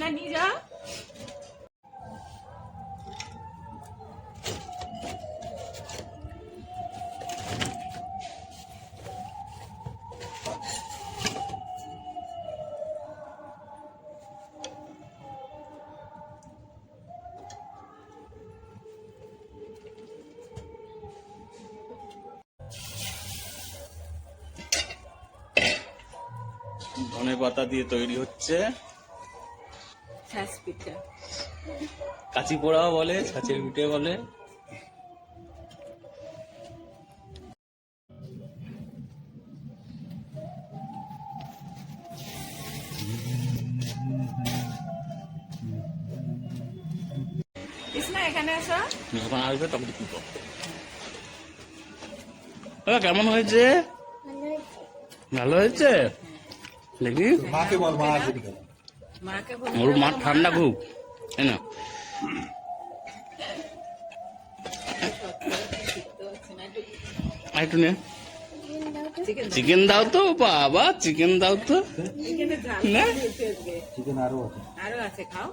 না নিয়ে যা। ধনে পাতা দিয়ে তৈরি হচ্ছে। পিঠা। কাঁচি পোড়াও বলে ছাঁচের পিঠে বলে। এখানে আসো। যখন আসবে তখন তুলব দাদা, কেমন হয়েছে? ভালো হয়েছে। দেখি মাকে বল মা ওর মা ঠান্ডা খুব তাই না? একটু নে চিকেন চিকেন দাও তো বাবা চিকেন দাও তো। না? চিকেন আরও আছে। আরও আছে খাও।